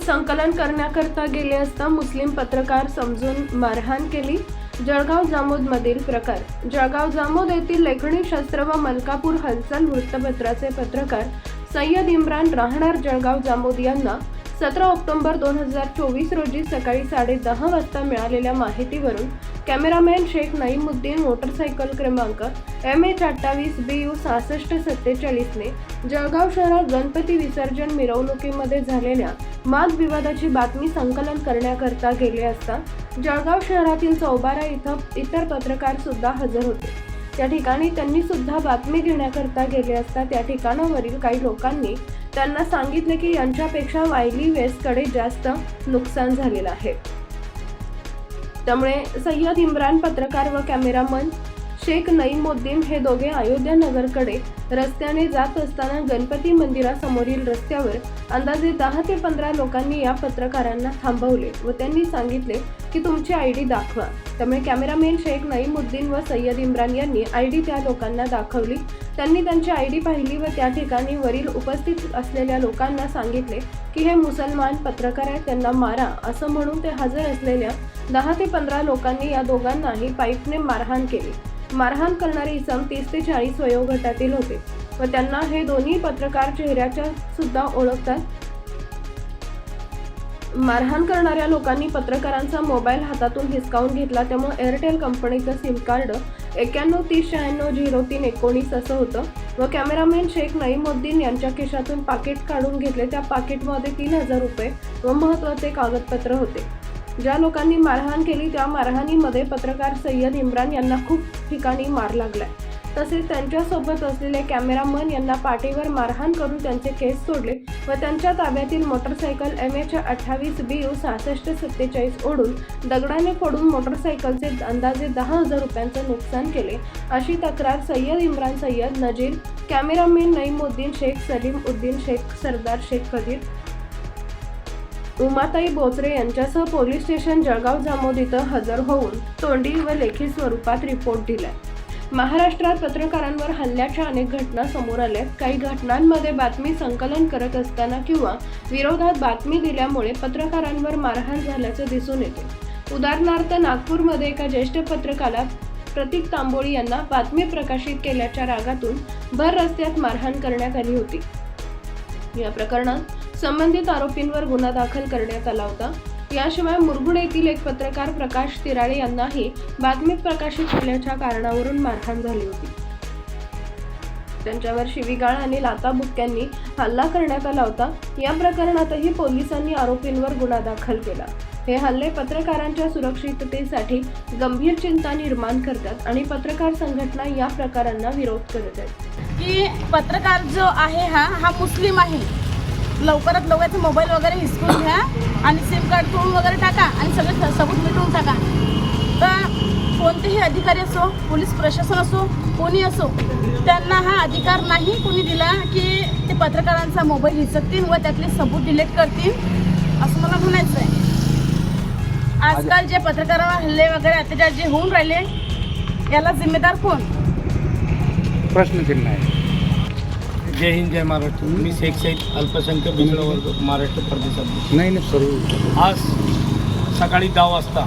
संकलन करण्याकरता गेले असता मुस्लिम पत्रकार समजून मारहाण केली. जळगाव जामोदमधील प्रकार. जळगाव जामोद येथील लेखणी शस्त्र व मलकापूर हलचल वृत्तपत्राचे पत्रकार सय्यद इम्रान राहणार जळगाव जामोद यांना सतरा ऑक्टोबर दोन हजार चोवीस रोजी सकाळी साडे दहा वाजता मिळालेल्या माहितीवरून कॅमेरामॅन शेख नईमुद्दीन मोटरसायकल क्रमांक एम एच अठ्ठावीस बी यू सहासष्ट सत्तेचाळीसने जळगाव शहरात गणपती विसर्जन मिरवणुकीमध्ये झालेल्या वादविवादाची बातमी संकलन करण्याकरता गेले असता जळगाव शहरातील चौबारा इथं इतर पत्रकार सुद्धा हजर होते. त्या ठिकाणी त्यांनी सुद्धा बातमी घेण्याकरता गेले असता त्या ठिकाणावरील काही लोकांनी त्यांना सांगितले की यांच्यापेक्षा वायली वेस्टकडे जास्त नुकसान झालेलं आहे. त्यामुळे सय्यद इम्रान पत्रकार व कॅमेरामन शेख नईमुद्दीन हे दोघे अयोध्या नगरकडे रस्त्याने जात असताना गणपती मंदिरासमोरील रस्त्यावर अंदाजे दहा ते पंधरा लोकांनी या पत्रकारांना थांबवले व त्यांनी सांगितले की तुमची आय डी दाखवा. त्यामुळे कॅमेरामॅन शेख नईमुद्दीन व सय्यद इम्रान यांनी आय डी त्या लोकांना दाखवली. त्यांनी त्यांची आय डी पाहिली व त्या ठिकाणी वरील उपस्थित असलेल्या लोकांना सांगितले की हे मुसलमान पत्रकार आहेत त्यांना मारा. असं म्हणून ते हजर असलेल्या दहा ते पंधरा लोकांनी या दोघांनाही पाईपने मारहाण केली. मारहाण करणारे इसम तीस ते चाळीस वयोगटातील होते व त्यांना हे दोन्ही पत्रकार चेहऱ्याच्या सुद्धा ओळखतात. मारहाण करणाऱ्या लोकांनी पत्रकारांचा मोबाईल हातातून हिसकावून घेतला. त्यामुळे एअरटेल कंपनीचं सिम कार्ड एक्क्याण्णव तीस शहाण्णव झिरो तीन एकोणीस असं होतं. व कॅमेरामॅन शेख नईमुद्दीन यांच्या खिशातून पाकिट काढून घेतले. त्या पाकिटमध्ये तीन हजार रुपये व महत्त्वाचे कागदपत्र होते. ज्या लोकांनी मारहाण केली त्या मारहाणीमध्ये पत्रकार सय्यद इम्रान यांना खूप ठिकाणी मार लागलाय. तसेच त्यांच्यासोबत असलेले कॅमेरामन यांना पाठीवर मारहाण करून त्यांचे केस सोडले व त्यांच्या ताब्यातील मोटरसायकल एम एच अठ्ठावीस बी यू सहासष्ट सत्तेचाळीस ओढून दगडाने फोडून मोटरसायकलचे अंदाजे दहा हजार रुपयांचं नुकसान केले. अशी तक्रार सय्यद इम्रान सय्यद नजीर कॅमेरामॅन नईमुद्दीन शेख सलीम उद्दीन शेख सरदार शेख कदीर उमाताई बोचरे यांच्यासह पोलीस स्टेशन जळगाव जामोद इथं हजर होऊन तोंडी व लेखी स्वरूपात रिपोर्ट दिलाय. महाराष्ट्रात पत्रकारांवर हल्ल्याच्या अनेक घटना समोर आल्यात काही घटनांमध्ये बातमी संकलन करत असताना किंवा विरोधात बातमी दिल्यामुळे पत्रकारांवर मारहाण झाल्याचं दिसून येते. उदाहरणार्थ नागपूरमध्ये एका ज्येष्ठ पत्रकाला प्रतीक तांबोळी यांना बातमी प्रकाशित केल्याच्या रागातून भर रस्त्यात मारहाण करण्यात आली होती. या प्रकरणात संबंधित आरोपींवर गुन्हा दाखल करण्यात आला होता. याशिवाय मुरगुड येथील एक पत्रकार प्रकाश तिराळे यांनाही बातमीत प्रकाशित केल्याच्या कारणावरून मारहाण झाली होती. त्यांच्यावर शिवीगाळ आणि लाताबुक्क्यांनी हल्ला करण्यात आला होता. या प्रकरणातही पोलिसांनी आरोपींवर गुन्हा दाखल केला. हे हल्ले पत्रकारांच्या सुरक्षिततेसाठी गंभीर चिंता निर्माण करतात आणि पत्रकार संघटना या प्रकारांना विरोध करत आहेत. की पत्रकार जो आहे हा हा मुस्लिम आहे. लवकरात लवकर मोबाईल वगैरे हिसकून घ्या आणि सिम कार्ड तोडून वगैरे टाका आणि सगळे सबूत मिटवून टाका. तर कोणतेही अधिकारी असो पोलीस प्रशासन असो कोणी असो त्यांना हा अधिकार नाही कोणी दिला की ते पत्रकारांचा मोबाईल हिसकतील व त्यातले सबूत डिलीट करतील असं मला म्हणायचं आहे आजकाल जे पत्रकारांवर हल्ले वगैरे अत्याचार जे होऊन राहिले याला जिम्मेदार कोण? प्रश्नचिन्ह आहे. जय हिंद जय महाराष्ट्र. मी शेख सईद अल्पसंख्याक मित्र वर्ग महाराष्ट्र प्रदेशात. नाही नाही सर्व आज सकाळी दहा वाजता